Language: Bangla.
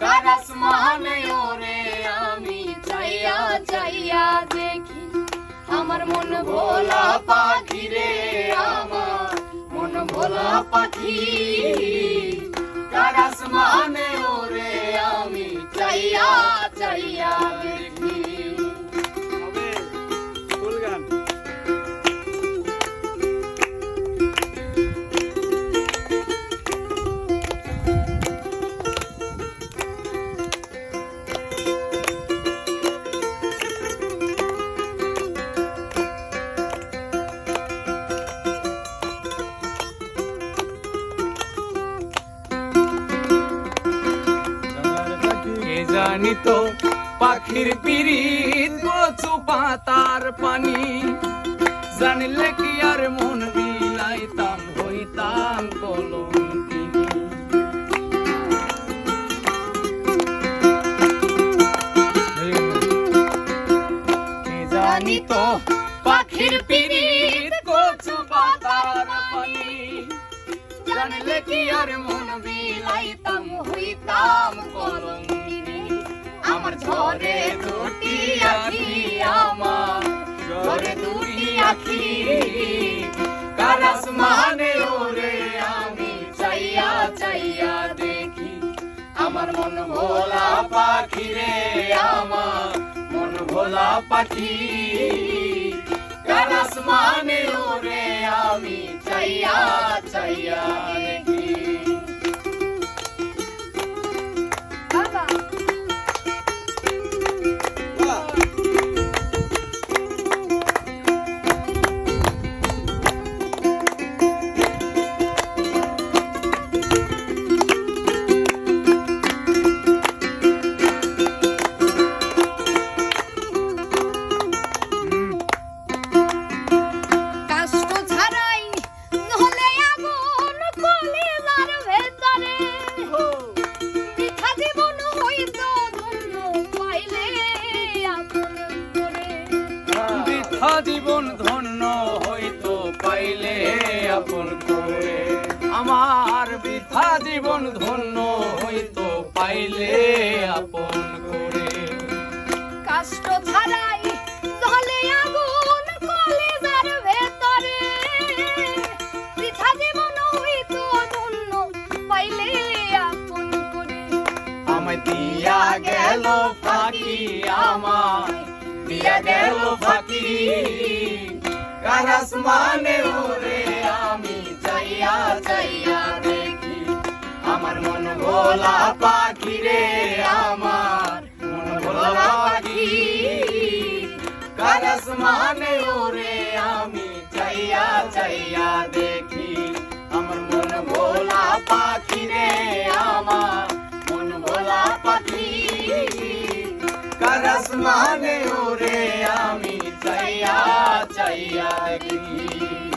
কারাস আমি চাইয়া চাইয়া দেখি। আমার ভোলা পাখি রে আমার। মন ভোলা পাখি। কে জানি তো পাখির পিরিত কচু পাতার পানি। জানিলে কি আর মন বিলাইতাম, হইতাম কলঙ্কিনী। কে জানি তো পাখির পিরিত কচু পাতার পানি। জানলে কি আর মন বিলাইতাম, হইতাম আখি কারাস মানে ওরে আমি চাইয়া চাইয়া দেখি। আমার মন ভোলা পাখি রে আমার মন ভোলা পাখি। কারাস মানে ওরে আমি চাইয়া চাইয়া দেখি। জীবন ধন্য হইতো পাইলে আপন করে। আমার বৃথা জীবন ধন্য হইতো পাইলে আপন করে। কাষ্ট হলে আগুন কলিজার ভেতরে। বৃথা জীবন হইতো ধন্য পাইলে আপন করে। আমায় দিয়া গেল ফাঁকি আমার দিয়া গেল ফাঁকি কারাস মানে ওরে আমি চাইয়া চাইয়া দেখি। আমার মন ভোলা রে আমার মন ভোলা পাখি মানে আমি চাইয়া চাইয়া কারাস মানে ওরে আমি চাইয়া চাইয়া দেখি।